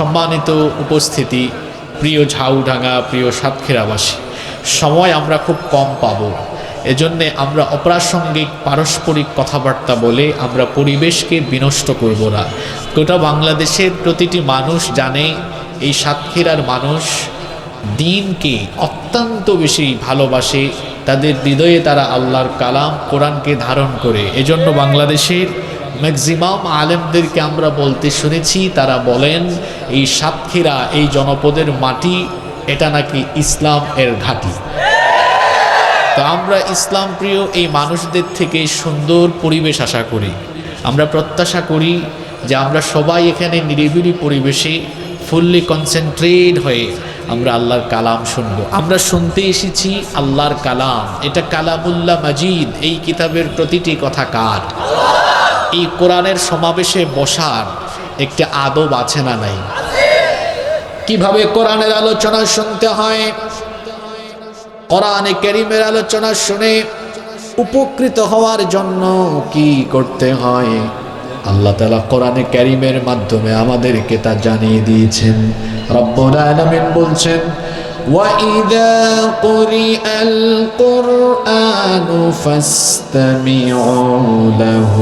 সম্মানিত উপস্থিতি, প্রিয় ঝাউডাঙ্গা, প্রিয় সাতক্ষীরাবাসী, সময় আমরা খুব কম পাবো। এজন্যে আমরা অপ্রাসঙ্গিক, পারস্পরিক কথাবার্তা বলে আমরা পরিবেশকে বিনষ্ট করব না। গোটা বাংলাদেশের প্রতিটি মানুষ জানে, এই সাতক্ষীরার মানুষ দিনকে অত্যন্ত বেশি ভালোবাসে। তাদের হৃদয়ে তারা আল্লাহর কালাম, কোরআনকে ধারণ করে। এজন্য বাংলাদেশের ম্যাক্সিমাম আলেমদেরকে আমরা বলতে শুনেছি, তারা বলেন, এই সাতক্ষীরা, এই জনপদের মাটি, এটা নাকি ইসলাম এর ঘাঁটি। তো আমরা ইসলাম প্রিয় এই মানুষদের থেকে সুন্দর পরিবেশ আশা করি। আমরা প্রত্যাশা করি যে আমরা সবাই এখানে নিরিবিলি পরিবেশে ফুললি কনসেন্ট্রেট হয়ে আমরা আল্লাহর কালাম শুনব। আমরা শুনতে এসেছি আল্লাহর কালাম। এটা কালামুল্লাহ মাজিদ, এই কিতাবের প্রতিটি কথা কার? এই কোরআনের সমাবেশে বসার একটি আদব আছে না নাই কিভাবে কোরআনের আলোচনা শুনতে হয় কোরআনে কেরিমের আলোচনা শুনে উপকৃত হওয়ার জন্য কি করতে হয় আল্লাহ তালা কোরআনে ক্যারিমের মাধ্যমে আমাদেরকে তা জানিয়ে দিয়েছেন রব্বুল আলামিন বলছেন وَإِذَا قُرِئَ الْقُرْآنُ فَاسْتَمِعُوا لَهُ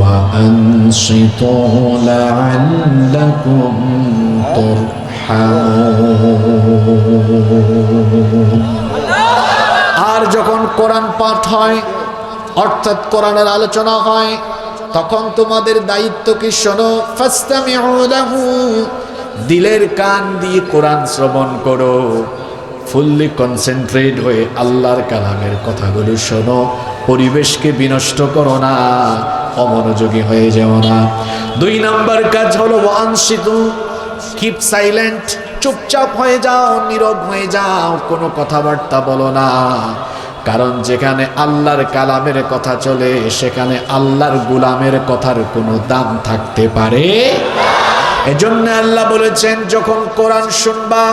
وَأَنصِتُوا لَعَلَّكُمْ تُرْحَمُونَ আর যখন কোরআন পাঠ হয় অর্থাৎ কোরআনের আলোচনা হয় তখন তোমাদের দায়িত্ব কি শোনো ফাস্তামিউ লাহু দিলের কান দিয়ে কোরআন শ্রবণ করো ফুললি কনসেন্ট্রেট হয়ে আল্লাহর কালামের কথাগুলো শোনো পরিবেশকে বিনষ্ট করো না অমনোযোগী হয়ে যেও না। দুই নাম্বার কাজ হলো ওয়ানসিতু কিপ সাইলেন্ট, চুপচাপ হয়ে যাও, নীরব হয়ে যাও, কোনো কথাবার্তা বলো না। কারণ যেখানে আল্লাহর কালামের কথা চলে, সেখানে আল্লাহর গুলামের কথার কোনো দাম থাকতে পারে? এজন্য আল্লাহ বলেছেন, যখন কোরআন শুনবা,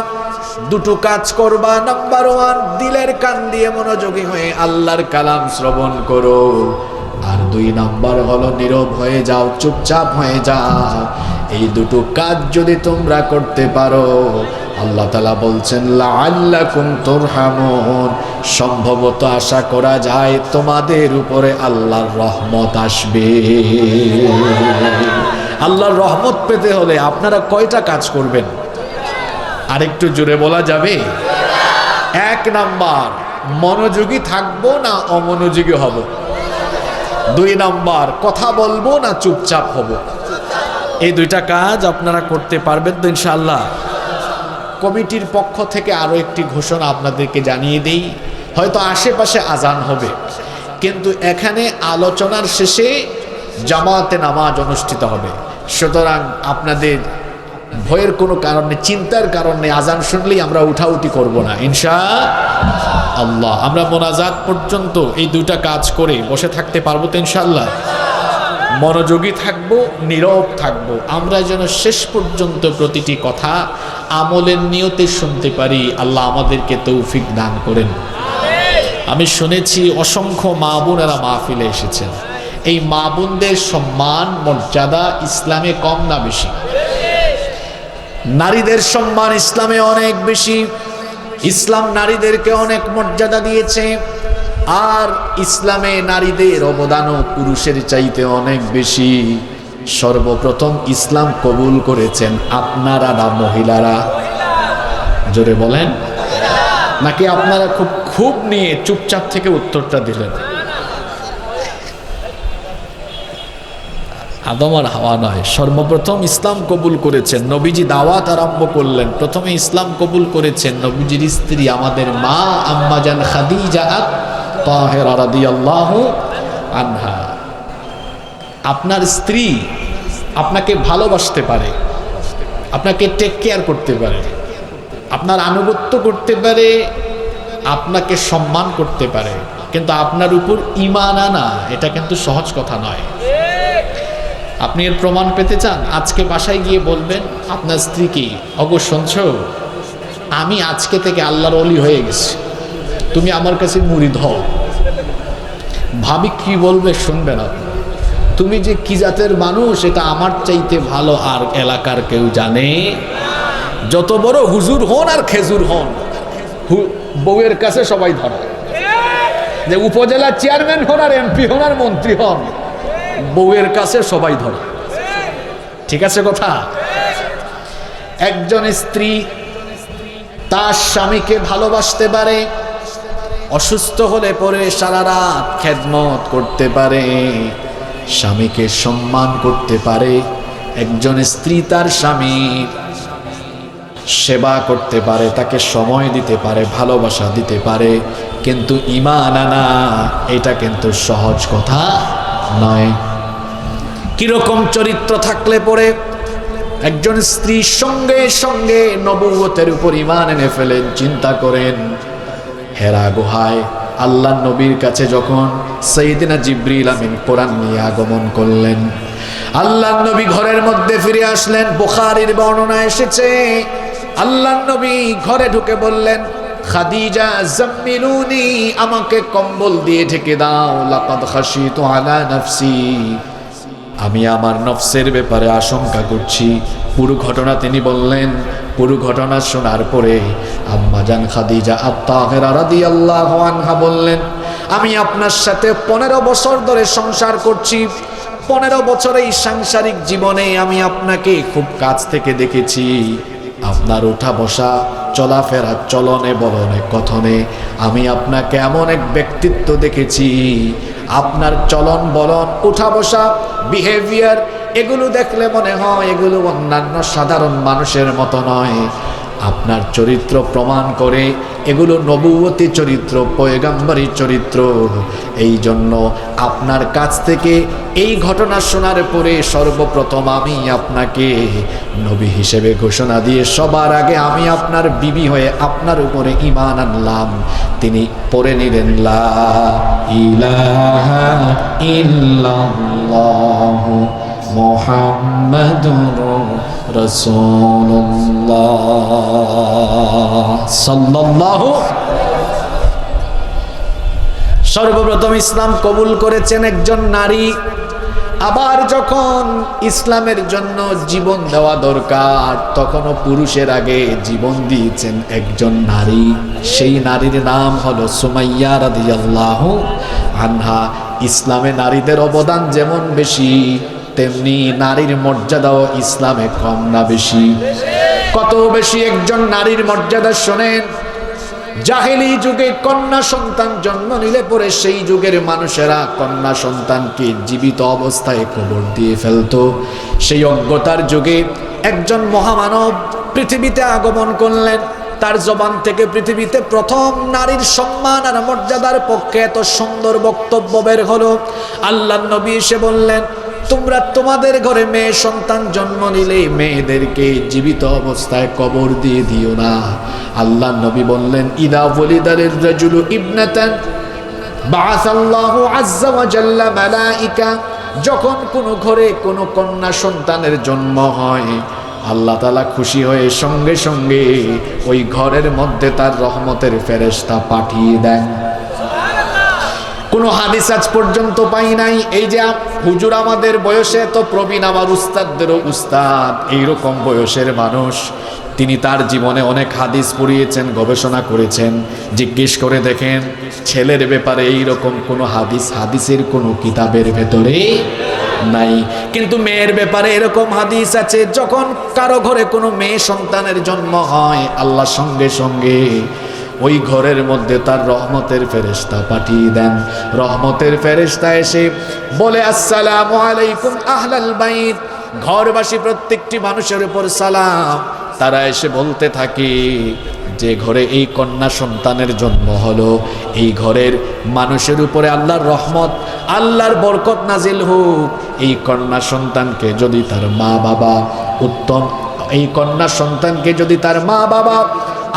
দুটো কাজ করবা। নাম্বার ওয়ান, দিলের কান দিয়ে মনোযোগী হয়ে আল্লাহর কালাম শ্রবণ করো। আর দুই নাম্বার হলো নীরব হয়ে যাও, চুপচাপ হয়ে যাও। এই দুটো কাজ যদি তোমরা করতে পারো, আল্লাহ তালা বলছেন লাল্লাকুম তুরহামুন। সম্ভবত আশা করা যায় তোমাদের উপরে আল্লাহর রহমত আসবে। আল্লাহর রহমত পেতে হলে আপনারা কয়টা কাজ করবেন? আরেকটু জোরে বলা যাবে? এক নাম্বার, মনোযোগী থাকব না অমনোযোগী হব? দুই নাম্বার কথা বলব না চুপচাপ হব? এই দুইটা কাজ আপনারা করতে পারবেন তো ইনশাল্লাহ কমিটির পক্ষ থেকে আরও একটি ঘোষণা আপনাদেরকে জানিয়ে দেই হয়তো আশেপাশে আজান হবে কিন্তু এখানে আলোচনার শেষে জামাতে নামাজ অনুষ্ঠিত হবে। সুতরাং আপনাদের ভয়ের কোনো কারণে চিন্তার কারণে আজান শুনলেই আমরা উঠাউটি করব না ইনশা আল্লাহ আমরা মোনাজাত পর্যন্ত এই দুটা কাজ করে বসে থাকতে পারব তো ইনশাল্লাহ মনোযোগী থাকব, নীরব থাকব। আমরা যেন শেষ পর্যন্ত প্রতিটি কথা আমলের নিয়তে শুনতে পারি। আল্লাহ আমাদেরকে তৌফিক দান করেন। আমি শুনেছি অসংখ্য মা বোনেরা মাহফিলে এসেছেন। এই মা বোনদের সম্মান, মর্যাদা ইসলামে কম না বেশি। নারীদের সম্মান ইসলামে অনেক বেশি। ইসলাম নারীদেরকে অনেক মর্যাদা দিয়েছে, আর ইসলামে নারীদের অবদানও পুরুষের চাইতে অনেক বেশি। সর্বপ্রথম ইসলাম কবুল করেছেন আপনারা না মহিলারা? জোরে বলেন। নাকি আপনারা খুব খুব নিয়ে চুপচাপ থেকে উত্তরটা দিলেন? আদম আর হাওয়া নয় সর্বপ্রথম ইসলাম কবুল করেছেন। নবীজি দাওয়াত আরম্ভ করলেন। প্রথমে ইসলাম কবুল করেছেন। নবীজির স্ত্রী আমাদের মা আম্মাজান আনহা। আপনার স্ত্রী আপনাকে ভালোবাসতে পারে, আপনাকে টেক কেয়ার করতে পারে, আপনার আনুগত্য করতে পারে, আপনাকে সম্মান করতে পারে। কিন্তু আপনার উপর ইমান আনা, এটা কিন্তু সহজ কথা নয়। আপনি এর প্রমাণ পেতে চান? আজকে বাসায় গিয়ে বলবেন, আপনার স্ত্রীকে অগো, শুনছ? আমি আজকে থেকে আল্লাহর অলি হয়ে গেছি। তুমি আমার কাছে মুড়ি ধও ভাবি কি বলবে শুনবেন আপনি। তুমি যে কি জাতের মানুষ, এটা আমার চাইতে ভালো আর এলাকার কেউ জানে? যত বড় হুজুর হন আর খেজুর হন বউয়ের কাছে সবাই ধরে। যে উপজেলা চেয়ারম্যান হন আর এমপি হন আর মন্ত্রী হন। বউয়ের কাছে সবাই ধরে। ঠিক আছে কথা? একজন স্ত্রী তার স্বামীকে ভালোবাসতে পারে, অসুস্থ হলে পরে সারা রাত খেদমত করতে পারে, স্বামীকে সম্মান করতে পারে, একজন স্ত্রী তার স্বামীর সেবা করতে পারে, তাকে সময় দিতে পারে, ভালোবাসা দিতে পারে, কিন্তু ইমান আনা, এটা কিন্তু সহজ কথা। নয়। কীরকম চরিত্র থাকলে পরে একজন স্ত্রীর সঙ্গে সঙ্গে নবুয়তের উপর ইমান এনে ফেলেন চিন্তা করেন, হেরা গুহায় আল্লাহ নবীর কাছে যখন সৈদিনা জিব্রিল আমিন কোরআন নিয়ে আগমন করলেন আল্লাহ নবী ঘরের মধ্যে ফিরে আসলেন, বুখারীর বর্ণনা এসেছে আল্লাহ নবী ঘরে ঢুকে বললেন খাদিজা, জাম্মিলুনি, আমাকে কম্বল দিয়ে ঢেকে দাও, লাকাদ খাশিতু আলা নাফসি। আমি আমার নফসের ব্যাপারে আশঙ্কা করছি। পুরো ঘটনা তিনি বললেন। পুরো ঘটনা শোনার পরে আম্মাজান খাদিজা আত্মাহেরা রাদিয়াল্লাহু আনহা বললেন, আমি আপনার সাথে পনেরো বছর ধরে সংসার করছি। পনেরো বছর এই সাংসারিক জীবনে আমি আপনাকে খুব কাছ থেকে দেখেছি। আপনার উঠা বসা চলাফেরা চলনে বলনে, কথনে আমি আপনাকে এমন এক ব্যক্তিত্ব দেখেছি। আপনার চলন বলন, উঠা বসা বিহেভিয়ার এগুলো দেখলে মনে হয় এগুলো অন্যান্য সাধারণ মানুষের মতো নয়। আপনার চরিত্র প্রমাণ করে। এগুলো নবুয়তী চরিত্র পয়গাম্বারী চরিত্র। এই জন্য আপনার কাছ থেকে এই ঘটনা শোনার পরে সর্বপ্রথম আমি আপনাকে নবী হিসেবে ঘোষণা দিয়ে সবার আগে আমি আপনার বিবি হয়ে আপনার উপরে ইমান আনলাম। তিনি পড়ে নিলেন, লা ইলাহা ইল্লাল্লাহু সর্বপ্রথম ইসলাম কবুল করেছেন একজন নারী। আবার যখন ইসলামের জন্য জীবন দেওয়া দরকার, তখনও পুরুষের আগে জীবন দিয়েছেন একজন নারী। সেই নারীর নাম হলো সুমাইয়া রাদিয়াল্লাহু আনহা। ইসলামে নারীদের অবদান যেমন বেশি তেমনি নারীর মর্যাদাও ইসলামে কম না বেশি। কত বেশি একজন নারীর মর্যাদা শোনেন? জাহেলি যুগে কন্যা সন্তান জন্ম নিলে পরে সেই যুগের মানুষেরা কন্যা সন্তানকে জীবিত অবস্থায় কবর দিয়ে ফেলতো। সেই অজ্ঞতার যুগে একজন মহামানব পৃথিবীতে আগমন করলেন। তার জবান থেকে পৃথিবীতে প্রথম নারীর সম্মান আর মর্যাদার পক্ষে এত সুন্দর বক্তব্য বের হলো। আল্লাহ নবী এসে বললেন, তোমরা তোমাদের ঘরে মেয়ে সন্তান জন্ম নিলে মেয়েদেরকে জীবিত অবস্থায় কবর দিয়ে দিও না। আল্লাহ নবী বললেন, ইদা ওয়ালিদালের রাজুলু ইবনাতান মালাইকা। যখন কোনো ঘরে কোনো কন্যা সন্তানের জন্ম হয় আল্লাহ তালা খুশি হয়ে সঙ্গে সঙ্গে ওই ঘরের মধ্যে তার রহমতের ফেরেশতা পাঠিয়ে দেন। কোনো হাদিস আজ পর্যন্ত পাই নাই। এই যে হুজুর আমাদের বয়সে তো প্রবীণ আমার উস্তাদদেরও উস্তাদ, এইরকম বয়সের মানুষ। তিনি তার জীবনে অনেক হাদিস পড়িয়েছেন, গবেষণা করেছেন। জিজ্ঞেস করে দেখেন, ছেলের ব্যাপারে এইরকম কোনো হাদিস, হাদিসের কোনো কিতাবের ভেতরে নাই। কিন্তু মেয়ের ব্যাপারে এরকম হাদিস আছে, যখন কারও ঘরে কোনো মেয়ে সন্তানের জন্ম হয়, আল্লাহ সঙ্গে সঙ্গে ওই ঘরের মধ্যে তার রহমতের ফেরেস্তা পাঠিয়ে দেন। রহমতের ফেরেশতা এসে বলে, আসসালামু আলাইকুম আহলাল বাইত। ঘরবাসী প্রত্যেকটি মানুষের উপর সালাম। তারা এসে বলতে থাকে যে ঘরে এই কন্যা সন্তানের জন্ম হলো, এই ঘরের মানুষের উপরে আল্লাহর রহমত, আল্লাহর বরকত নাজিল হোক। এই কন্যা সন্তানকে যদি তার মা বাবা উত্তম, এই কন্যা সন্তানকে যদি তার মা বাবা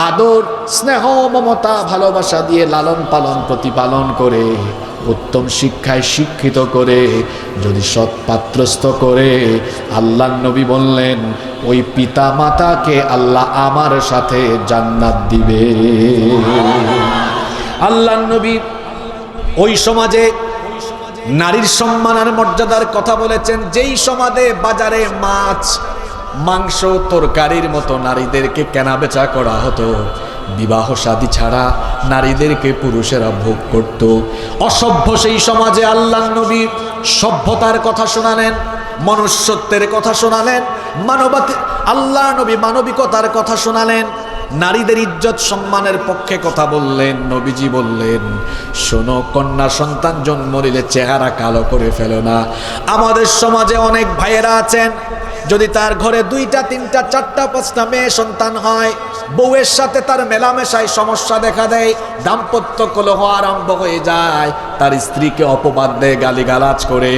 আদর, স্নেহ, মমতা, ভালোবাসা দিয়ে লালন পালন, প্রতিপালন করে উত্তম শিক্ষায় শিক্ষিত করে, যদি সৎ পাত্রস্থ করে আল্লাহ নবী বললেন, ওই পিতা মাতাকে আল্লাহ আমার সাথে জান্নাত দিবে। আল্লাহ নবী ওই সমাজে নারীর সম্মান আর মর্যাদার কথা বলেছেন। যেই সমাজে বাজারে মাছ, মাংস, তরকারির মতো নারীদেরকে কেনা বেচা করা হতো বিবাহ সাদী ছাড়া নারীদেরকে পুরুষেরা ভোগ করত। অসভ্য সেই সমাজে আল্লাহ নবী সভ্যতার কথা শোনালেন, মনুষ্যত্বের কথা শোনালেন, মানবতা আল্লাহ নবী মানবিকতার কথা শোনালেন, নারীদের ইজ্জত সম্মানের পক্ষে কথা বললেন, নবীজি বললেন, শোনো, কন্যা সন্তান জন্ম নিলে চেহারা কালো করে ফেলো না। আমাদের সমাজে অনেক ভাইয়েরা আছেন যদি তার ঘরে দুইটা, তিনটা, চারটা, পাঁচটা মেয়ে সন্তান হয়, বউয়ের সাথে তার মেলামেশায় সমস্যা দেখা দেয়, দাম্পত্য কলহ আরম্ভ হয়ে যায়, তার স্ত্রীকে অপবাদ দেয় গালিগালাজ করে।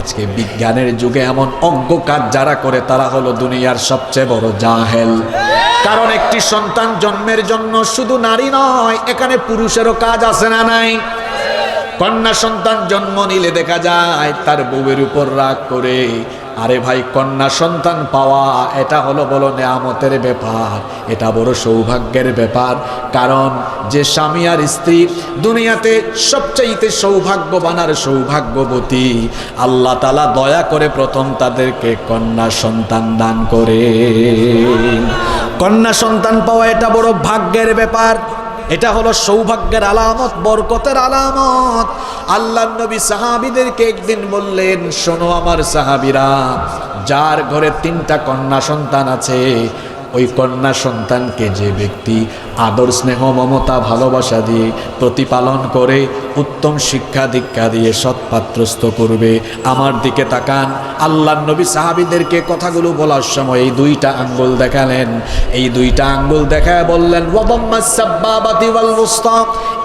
আজকে বিজ্ঞানের যুগে এমন অজ্ঞ কাজ যারা করে, তারা হলো দুনিয়ার সবচেয়ে বড় জাহেল। কারণ একটি সন্তান জন্মের জন্য শুধু নারী নয়, এখানে পুরুষেরও কাজ আছে না নাই? কন্যা সন্তান জন্ম নিলে দেখা যায়, তার বউয়ের উপর রাগ করে আরে ভাই, কন্যা সন্তান পাওয়া, এটা হলো বলো নেয়ামতের ব্যাপার। এটা বড় সৌভাগ্যের ব্যাপার। কারণ যে স্বামী আর স্ত্রী দুনিয়াতে সবচাইতে সৌভাগ্যবান আর সৌভাগ্যবতী, আল্লাহ তালা দয়া করে প্রথম তাদেরকে কন্যা সন্তান দান করে কন্যা সন্তান পাওয়া এটা বড় ভাগ্যের ব্যাপার। এটা হলো সৌভাগ্যের আলামত, বরকতের আলামত। আল্লাহ নবী সাহাবিদেরকে একদিন বললেন, শোনো আমার সাহাবিরা, যার ঘরে তিনটা কন্যা সন্তান আছে ওই কন্যা সন্তানকে যে ব্যক্তি আদর, স্নেহ, মমতা, ভালোবাসা দিয়ে প্রতিপালন করে, উত্তম শিক্ষা দীক্ষা দিয়ে সৎপাত্রস্থ করবে, আমার দিকে তাকান। আল্লাহ নবী সাহাবিদেরকে কথাগুলো বলার সময় এই দুইটা আঙ্গুল দেখালেন। এই দুইটা আঙ্গুল দেখায় বললেন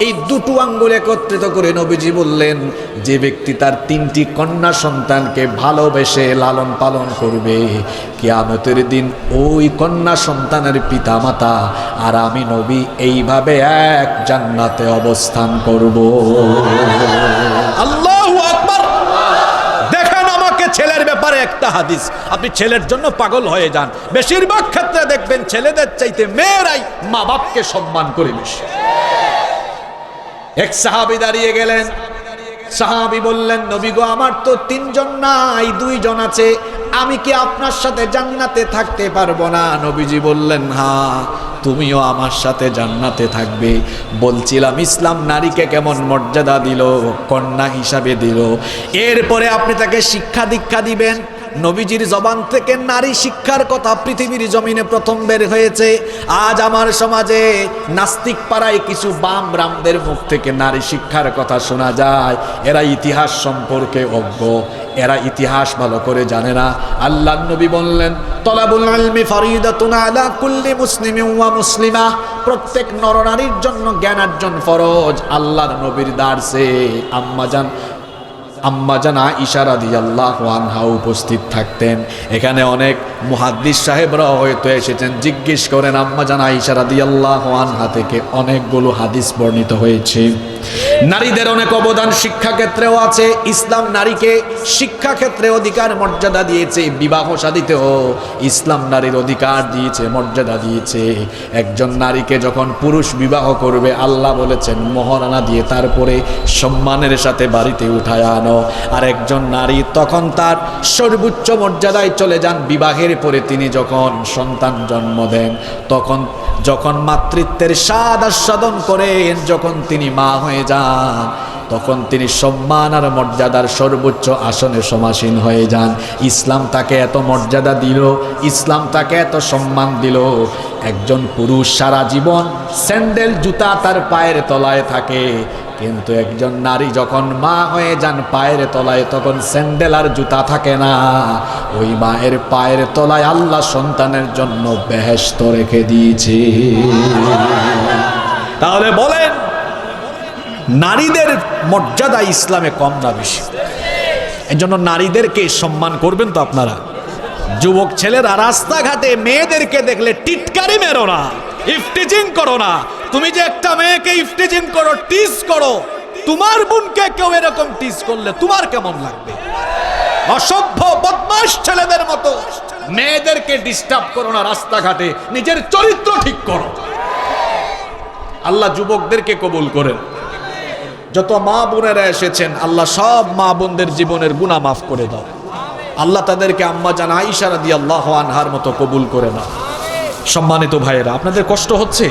এই দুটো আঙ্গুল একত্রিত করে নবীজি বললেন, যে ব্যক্তি তার তিনটি কন্যা সন্তানকে ভালোবেসে লালন পালন করবে কিয়ামতের দিন ওই কন্যা সন্তানের পিতামাতা আর আমি নবী এইভাবে এক জান্নাতে অবস্থান করব। ছেলের জন্য পাগল হয়ে যান। বেশিরভাগ ক্ষেত্রে দেখবেন ছেলেদের চাইতে মেয়েরাই মা বাপকে সম্মান এক দাঁড়িয়ে গেলেন। সাহাবি বললেন, নবী গো, আমার তো তিনজন নাই, দুইজন আছে। আমি কি আপনার সাথে জান্নাতে থাকতে পারব না? নবীজি বললেন হ্যাঁ তুমিও আমার সাথে জান্নাতে থাকবে। বলছিলাম, ইসলাম নারীকে কেমন মর্যাদা দিল, কন্যা হিসাবে দিল। এরপরে আপনি তাকে শিক্ষা দীক্ষা দিবেন নবীজির জবান থেকে নারী শিক্ষার কথা পৃথিবীর জমিনে প্রথম বের হয়েছে। আজ আমার সমাজে নাস্তিক পাড়ায় কিছু বাম রামদের মুখ থেকে নারী শিক্ষার কথা শোনা যায়। এরা ইতিহাস সম্পর্কে অজ্ঞ। এরা ইতিহাস ভালো করে জানে না। আল্লাহ নবী বললেন, তলাবুল আলমি ফরিদাতুন আলা কুল্লি মুসলিম। প্রত্যেক নরনারীর জন্য জ্ঞানার্জন ফরজ। আল্লাহর নবীর দার্সে আম্মাজান আম্মাজান আইসারা দিয়াল্লাহ আনহা উপস্থিত থাকতেন। এখানে অনেক মুহাদ্দিস সাহেবরাও হয়তো এসেছেন। জিজ্ঞেস করেন, আম্মা জানা আইসারা দিয়াল্লাহ আনহা থেকে অনেকগুলো হাদিস বর্ণিত হয়েছে। নারীদের অনেক অবদান শিক্ষা ক্ষেত্রেও আছে। ইসলাম নারীকে শিক্ষা ক্ষেত্রে অধিকার, মর্যাদা দিয়েছে। বিবাহ সাদিতেও ইসলাম নারীর অধিকার দিয়েছে, মর্যাদা দিয়েছে। একজন নারীকে যখন পুরুষ বিবাহ করবে, আল্লাহ বলেছেন, মহারানা দিয়ে তারপরে সম্মানের সাথে বাড়িতে উঠায় আনো। আর একজন নারী তখন তার সর্বোচ্চ মর্যাদায় চলে যান। বিবাহের পরে তিনি যখন সন্তান জন্ম দেন, তখন যখন মাতৃত্বের স্বাদ আস্বাদন করেন, যখন তিনি মা হয়ে যান। তখন তিনি সম্মান আর মর্যাদার সর্বোচ্চ আসনে সমাসীন হয়ে যান। ইসলাম তাকে এত মর্যাদা দিল, ইসলাম তাকে এত সম্মান দিল। একজন পুরুষ সারা জীবন স্যান্ডেল, জুতা তার পায়ের তলায় থাকে। কিন্তু একজন নারী যখন মা হয়ে যান পায়ের তলায়, তখন স্যান্ডেল আর জুতা থাকে না। ওই মায়ের পায়ের তলায় আল্লাহ সন্তানের জন্য বেহেস্ত রেখে দিয়েছে। তাহলে বলেন নারীদের মর্যাদা ইসলামে কম না বেশি। এই জন্য নারীদেরকে সম্মান করবেন তো আপনারা। যুবক ছেলেরা রাস্তাঘাটে মেয়েদেরকে দেখলে টিটকারি মেরো না ইফটিজিং করো না। তুমি যে একটা মেয়েকে ইফটিজিং করো, টিস করো, তোমার বোনকে কেউ এরকম টিস করলে তোমার কেমন লাগবে? অসভ্য বদমাস ছেলেদের মতো মেয়েদেরকে ডিস্টার্ব করো না রাস্তাঘাটে, নিজের চরিত্র ঠিক করো। আল্লাহ যুবকদেরকে কবুল করেন। যত মা বোনেরা এসেছেন, আল্লাহ সব মা বোনদের জীবনের গুণা মাফ করে দাও। আল্লাহ তাদেরকে আম্মা জানা ইশারা দিয়ে আল্লাহ আনহার মতো কবুল করে নাও। সম্মানিত ভাইয়েরা, আপনাদের কষ্ট হচ্ছে?